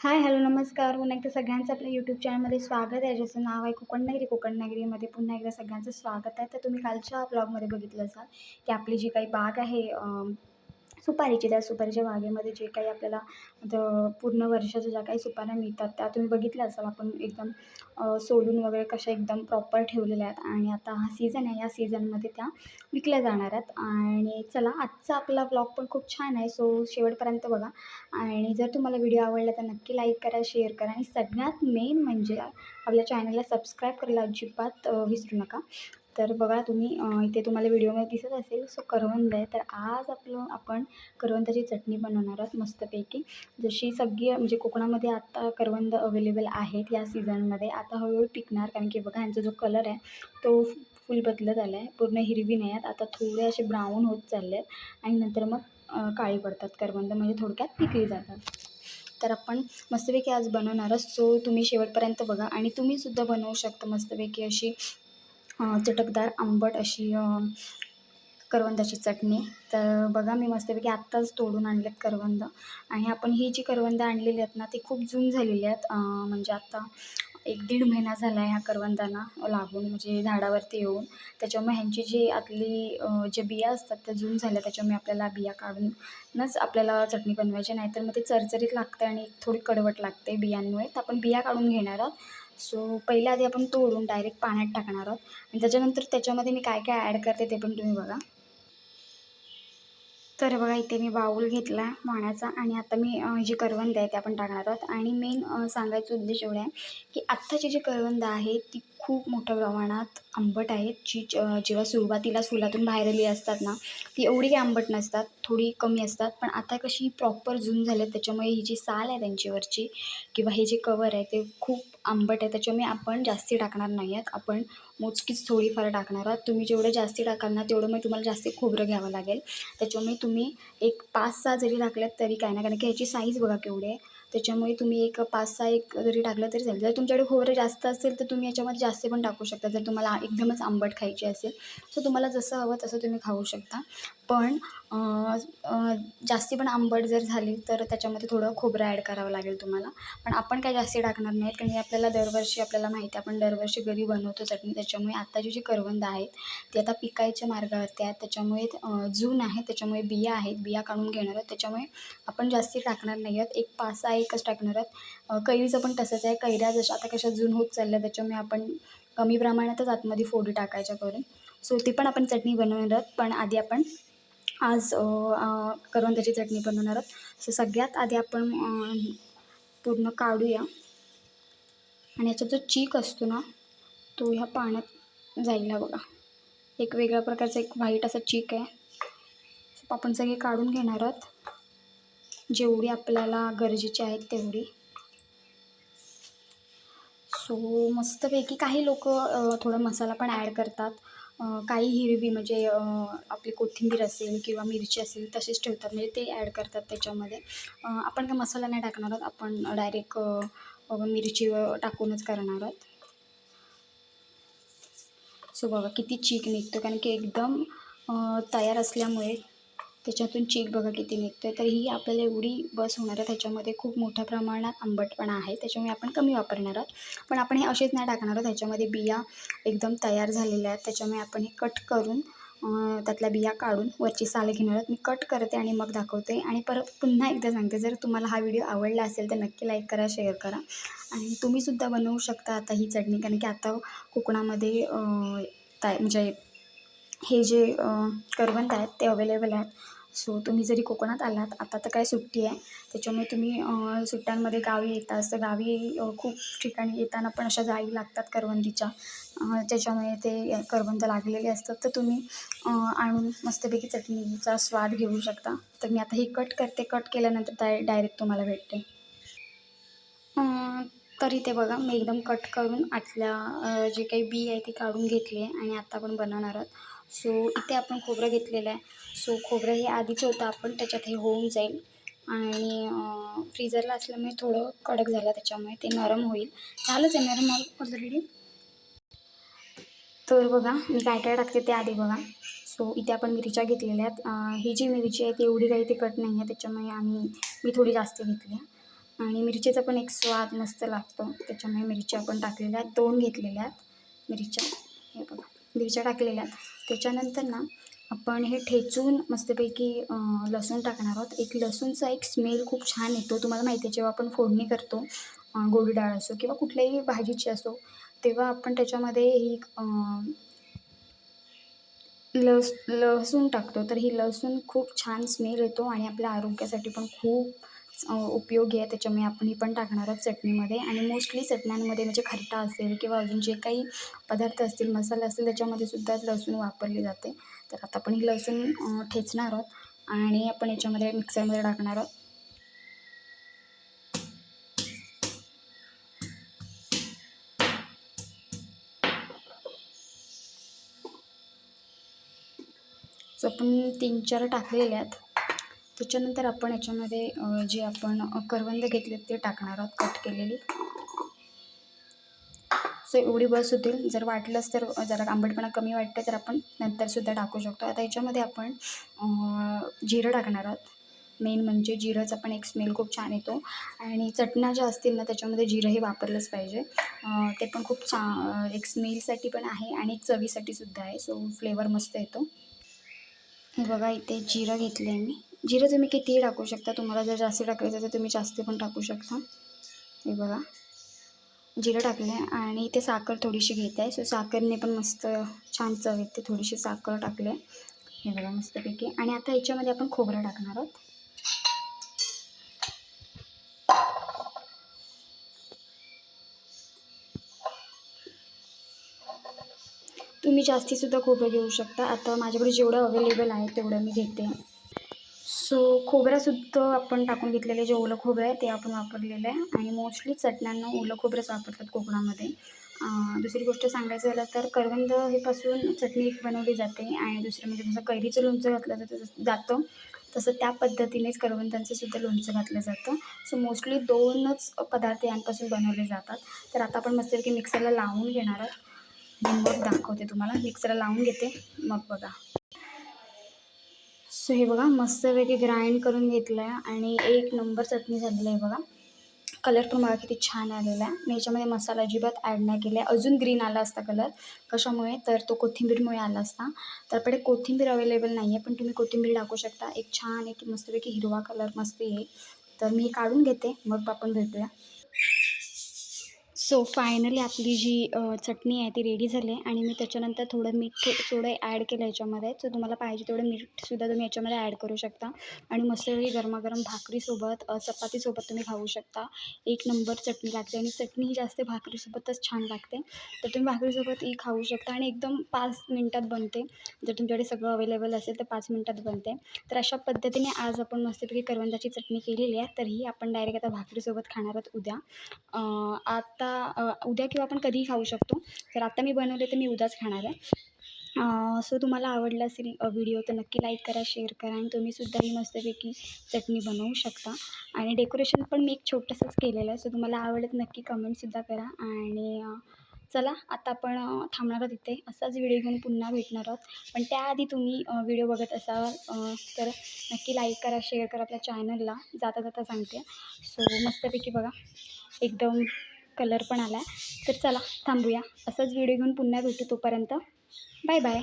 Hi hello नमस्कार. पुन्हा एकदा सगळ्यांचं आपल्या यूट्यूब चॅनलमध्ये स्वागत आहे. ज्याचं नाव आहे कोकण नगरी कोकण पुन्हा एकदा सगळ्यांचं स्वागत आहे. तर तुम्ही कालच्या ब्लॉगमध्ये बघितलं असाल की आपली जी काही बाग आहे सुपारीची त्या सुपारीच्या बागेमध्ये जे काही आपल्याला द पूर्ण वर्षाच्या ज्या काही सुपाऱ्या मिळतात त्या तुम्ही बघितल्या असाल. आपण एकदम सोलून वगैरे कशा एकदम प्रॉपर ठेवलेल्या आहेत. आणि आता हा सीझन आहे. या सीझनमध्ये त्या विकल्या जाणार आहेत. आणि चला आजचा आपला ब्लॉग पण खूप छान आहे. सो शेवटपर्यंत बघा. आणि जर तुम्हाला व्हिडिओ आवडला तर नक्की लाईक करा शेअर करा. आणि सगळ्यात मेन म्हणजे आपल्या चॅनलला सबस्क्राईब करायला अजिबात विसरू नका. तर बघा तुम्ही इथे तुम्हाला व्हिडिओमध्ये दिसत असेल सो करवंद आहे. तर आज आपलं आपण करवंदाची चटणी बनवणार आहोत मस्तपैकी. जशी सगळी म्हणजे कोकणामध्ये आता करवंद अवेलेबल आहेत या सीझनमध्ये आता हळूहळू पिकणार कारण की बघा यांचा जो कलर आहे तो फुल बदलत आला आहे पूर्ण हिरवी नाही आहेत. आता थोडे असे ब्राऊन होत चालले आहेत आणि नंतर मग काळी पडतात. करवंद म्हणजे थोडक्यात पिकली जातात. तर आपण मस्तपैकी आज बनवणारच सो तुम्ही शेवटपर्यंत बघा आणि तुम्हीसुद्धा बनवू शकता मस्तपैकी अशी चटकदार आंबट अशी करवंदाची चटणी. तर बघा मी मस्तपैकी आत्ताच तोडून आणलेत करवंद. आणि आपण ही जी करवंद आणलेली आहेत ना ती खूप जून झालेली आहेत. म्हणजे आत्ता एक दीड महिना झाला आहे ह्या करवंदांना लागून म्हणजे झाडावरती येऊन. त्याच्यामुळे ह्यांची जी आतली जे बिया असतात त्या जून झाल्या. त्याच्यामुळे आपल्याला बिया काढूनच आपल्याला चटणी बनवायची. नाहीतर मग ते चरचरीत लागते आणि थोडी कडवट लागते बियांमुळे. तर आपण बिया काढून घेणार आहोत. सो पहिल्या आधी आपण तोडून डायरेक्ट पाण्यात टाकणार आहोत. आणि त्याच्यानंतर त्याच्यामध्ये मी काय काय ॲड करते ते पण तुम्ही बघा. तर बघा इथे मी बाऊल घेतला वाण्याचा आणि आता मी जी करवंद आहे ते आपण टाकणार आहोत. आणि मेन सांगायचा उद्देश एवढा आहे की आत्ताची जी करवंद आहे ती खूप मोठ्या प्रमाणात आंबट आहेत. जी जेव्हा सुरुवातीला फुलातून बाहेर आली असतात ना ती एवढी काही आंबट नसतात थोडी कमी असतात. पण आता कशी प्रॉपर जून झाले त्याच्यामुळे ही जी साल आहे त्यांच्यावरची किंवा हे जे कवर आहे ते खूप आंबट आहे. त्याच्यामुळे आपण जास्ती टाकणार नाही आहेत. आपण मोजकीच थोडीफार टाकणार आहोत. तुम्ही जेवढं जास्ती टाकाल ना तेवढं मग तुम्हाला जास्ती खोबरं घ्यावं लागेल. त्याच्यामुळे तुम्ही एक पाच सहा जरी टाकल्यात तरी काय नाही कारण की ह्याची साईज बघा केवढी आहे. त्याच्यामुळे तुम्ही एक पाच सहा एक जरी टाकलं तरी चालेल. जर तुमच्याकडे खोबरं जास्त असेल तर तुम्ही याच्यामध्ये जास्त पण टाकू शकता. जर तुम्हाला एकदमच आंबट खायची असेल सो तुम्हाला जसं हवं तसं तुम्ही खाऊ शकता. पण जास्ती पण आंबट जर झाली तर त्याच्यामध्ये थोडं खोबरं ॲड करावं लागेल तुम्हाला. पण आपण काय जास्ती टाकणार नाहीत कारण की आपल्याला दरवर्षी आपल्याला माहिती आहे आपण दरवर्षी घरी बनवतो चटणी. त्याच्यामुळे आत्ताची जी करवंद आहेत ती आता पिकायच्या मार्गावरती आहेत. त्याच्यामुळे जून आहे त्याच्यामुळे बिया आहेत. बिया काढून घेणार आहोत. त्याच्यामुळे आपण जास्ती टाकणार नाही आहोत. एक पाच सहा एकच टाकणार आहोत. कैरीचं पण तसंच आहे. कैऱ्या जशा आता कशा जून होत चालल्या त्याच्यामुळे आपण कमी प्रमाणातच आतमध्ये फोडी टाकायच्या करून. सो ती पण आपण चटणी बनवणार आहोत. पण आधी आपण आज करवंदाची चटणी बनवणार आहोत. सो सगळ्यात आधी आपण पूर्ण काढूया. आणि याचा जो चीक असतो ना तो ह्या पाण्यात जाईल हा बघा. एक वेगळ्या प्रकारचा एक व्हाईट असा चीक आहे. सो आपण सगळे काढून घेणार आहोत. जेवढी आपल्याला गरजेची आहेत तेवढी. सो मस्तपैकी काही लोक थोडा मसाला पण ॲड करतात. काही हिरवी म्हणजे आपली कोथिंबीर असेल किंवा मिरची असेल तशीच ठेवतात. म्हणजे ते ॲड करतात त्याच्यामध्ये. आपण काय मसाला नाही टाकणार आहोत. आपण डायरेक्ट मिरची टाकूनच करणार आहोत. सो बघा किती चीक निघतो. कारण की एकदम तयार असल्यामुळे त्याच्यातून चीक बघा किती निघतो आहे तर ही आपल्याला एवढी बस होणार आहे. त्याच्यामध्ये खूप मोठ्या प्रमाणात आंबटपणा आहे. त्याच्यामुळे आपण कमी वापरणार आहोत. पण आपण हे असेच नाही टाकणार आहोत. त्याच्यामध्ये बिया एकदम तयार झालेल्या आहेत. त्याच्यामुळे आपण हे कट करून त्यातल्या बिया काढून वरची साल घेणार आहोत. मी कट करते आणि मग दाखवते. आणि परत पुन्हा एकदा सांगते. जर तुम्हाला हा व्हिडिओ आवडला असेल तर नक्की लाईक करा शेअर करा. आणि तुम्हीसुद्धा बनवू शकता आता ही चटणी. कारण की आता कोकणामध्ये ताय म्हणजे हे जे करवंद आहेत ते अवेलेबल आहेत. सो तुम्ही जरी कोकणात आलात आता तर काय सुट्टी आहे. त्याच्यामुळे तुम्ही सुट्ट्यांमध्ये गावी येता. असं गावी खूप ठिकाणी येताना पण अशा जाळी लागतात करवंदीच्या. त्याच्यामुळे ते करवंद लागलेले असतात. तर तुम्ही आणून मस्तपैकी चटणीचा स्वाद घेऊ शकता. तर मी आता हे कट करते. कट केल्यानंतर डाय डायरेक्ट तुम्हाला भेटते. तरी ते बघा मी एकदम कट करून आतल्या जे काही बी आहे ती काढून घेतली आहे आणि आता आपण बनवणार आहोत. सो इथे आपण खोबरं घेतलेलं आहे. सो खोबरं हे आधीच होतं आपण त्याच्यात हे होऊन जाईल. आणि फ्रीजरला असल्यामुळे थोडं कडक झालं त्याच्यामुळे ते नरम होईल. झालंच आहे नरम ऑलरेडी तर बघा मी काय काय टाकते ते आधी बघा. सो इथे आपण मिरच्या घेतलेल्या आहेत. ही जी मिरची आहे ती एवढी काही तिखट नाही आहे त्याच्यामुळे आम्ही मी थोडी जास्त घेतली आहे. आणि मिरचीचा पण एक स्वाद मस्त लागतो. त्याच्यामुळे मिरच्या आपण टाकलेल्या आहेत दोन घेतलेल्या आहेत मिरच्या. हे बघा. मिरच्या टाकलेल्या आहेत. त्याच्यानंतर ना आपण हे ठेचून मस्तपैकी लसूण टाकणार आहोत. एक लसूणचा एक स्मेल खूप छान येतो. तुम्हाला माहिती आहे जेव्हा आपण फोडणी करतो गोडी डाळ असो किंवा कुठल्याही भाजीची असो तेव्हा आपण त्याच्यामध्ये ही लस लसूण टाकतो. तर ही लसूण खूप छान स्मेल येतो आणि आपल्या आरोग्यासाठी पण खूप उपयोगी आहे. त्याच्यामुळे आपण ही पण टाकणार आहोत चटणीमध्ये. आणि मोस्टली चटण्यांमध्ये म्हणजे खरटा असेल किंवा अजून जे काही पदार्थ असतील मसाले असतील त्याच्यामध्ये सुद्धा लसूण वापरली जाते. तर आता आपण ही लसूण ठेचणार आहोत. आणि आपण याच्यामध्ये मिक्सरमध्ये टाकणार आहोत. सो आपण तीन चार टाकलेले आहेत. त्याच्यानंतर आपण याच्यामध्ये जे आपण करवंद घेतलेत ते टाकणार आहोत कट केलेली. सो एवढी बस होतील. जर वाटलंच तर जरा आंबटपणा कमी वाटतं तर आपण नंतरसुद्धा टाकू शकतो. आता याच्यामध्ये आपण जिरं टाकणार आहोत. मेन म्हणजे जिरंचा पण एक स्मेल खूप छान येतो. आणि चटण्या ज्या असतील ना त्याच्यामध्ये जिरं हे वापरलंच पाहिजे. ते पण खूप छा एक स्मेलसाठी पण आहे आणि एक चवीसाठी सुद्धा आहे. सो फ्लेवर मस्त येतो. हे बघा इथे जिरं घेतलं आहे मी. जिरं तुम्ही कितीही टाकू शकता तुम्हाला जर जास्त टाकायचं तर तुम्ही जास्त पण टाकू शकता. हे बघा. जिरं टाकलं आहे आणि इथे साखर थोडीशी घेत. आहे सो साखरने पण मस्त छान चव येते. थोडीशी साखर टाकली आहे हे बघा मस्तपैकी. आणि आता याच्यामध्ये आपण खोबरं टाकणार आहोत. तुम्ही जास्तीसुद्धा खोबरं घेऊ शकता. आता माझ्याकडे जेवढं अवेलेबल आहे तेवढं मी घेते. सो खोबऱ्यासुद्धा आपण टाकून घेतलेले जे ओलं खोबरं आहे ते आपण वापरलेलं आहे. आणि मोस्टली चटण्यांना ओलं खोबरंच वापरतात कोकणामध्ये. दुसरी गोष्ट सांगायचं झालं तर करवंद हे पासून चटणी बनवली जाते आणि दुसरं म्हणजे जसं कैरीचं लोणचं घातलं जातं जातं. तसं त्या पद्धतीनेच करवंदांचं सुद्धा लोणचं घातलं जातं. सो मोस्टली दोनच पदार्थ यांपासून बनवले जातात. तर आता आपण मस्तपैकी मिक्सरला लावून घेणार आहोत. मग दाखवते तुम्हाला. मिक्सरला लावून घेते. मग बघा. सो हे बघा मस्तपैकी ग्राइंड करून घेतलं आहे आणि एक नंबर चटणी झालेली आहे बघा. कलर पण मला किती छान आलेला आहे. मी याच्यामध्ये मसाला अजिबात ॲड नाही केला आहे अजून ग्रीन आला असता कलर कशामुळे? तर तो कोथिंबीरमुळे आला असता. तर आपल्याकडे कोथिंबीर अवेलेबल नाही आहे पण तुम्ही कोथिंबीर टाकू शकता. एक छान एक मस्तपैकी हिरवा कलर मस्त येईल. तर मी हे काढून घेते. मग आपण भेटूया. सो फायनली आपली जी चटणी आहे ती रेडी झाली आहे आणि मी त्याच्यानंतर थोडं मीठ थोडं ॲड केलं याच्यामध्ये. सो तुम्हाला पाहिजे तेवढं मीठसुद्धा तुम्ही याच्यामध्ये ॲड करू शकता. आणि मस्तपैकी गरमागरम भाकरीसोबत चपातीसोबत तुम्ही खाऊ शकता. एक नंबर चटणी लागते आणि चटणी ही जास्त भाकरीसोबतच छान लागते. तर तुम्ही भाकरीसोबत ही खाऊ शकता आणि एकदम पाच मिनटात बनते. जर तुमच्याकडे सगळं अवेलेबल असेल तर पाच मिनटात बनते. तर अशा पद्धतीने आज आपण मस्तपैकी करवंदाची चटणी केलेली आहे. तर ही आपण डायरेक्ट आता भाकरीसोबत खाणार आहोत उद्या. आता आता उद्या किंवा आपण कधीही खाऊ शकतो. तर आत्ता मी बनवले तर मी उद्याच खाणार आहे. सो तुम्हाला आवडला असेल व्हिडिओ तर नक्की लाईक करा शेअर करा आणि तुम्हीसुद्धा ही मस्तपैकी चटणी बनवू शकता. आणि डेकोरेशन पण मी एक छोटंसंच केलेलं आहे सो तुम्हाला आवडलं तर नक्की कमेंटसुद्धा करा. आणि चला आता आपण थांबणार आहोत इथे. असाच व्हिडिओ घेऊन पुन्हा भेटणार आहोत. पण त्याआधी तुम्ही व्हिडिओ बघत असाल तर नक्की लाईक करा शेअर करा आपल्या चॅनलला जाता जाता सांगते. सो मस्तपैकी बघा. एकदम कलर पण आला आहे तर चला थांबूया. असाच व्हिडिओ घेऊन पुन्हा भेटू तोपर्यंत. Bye bye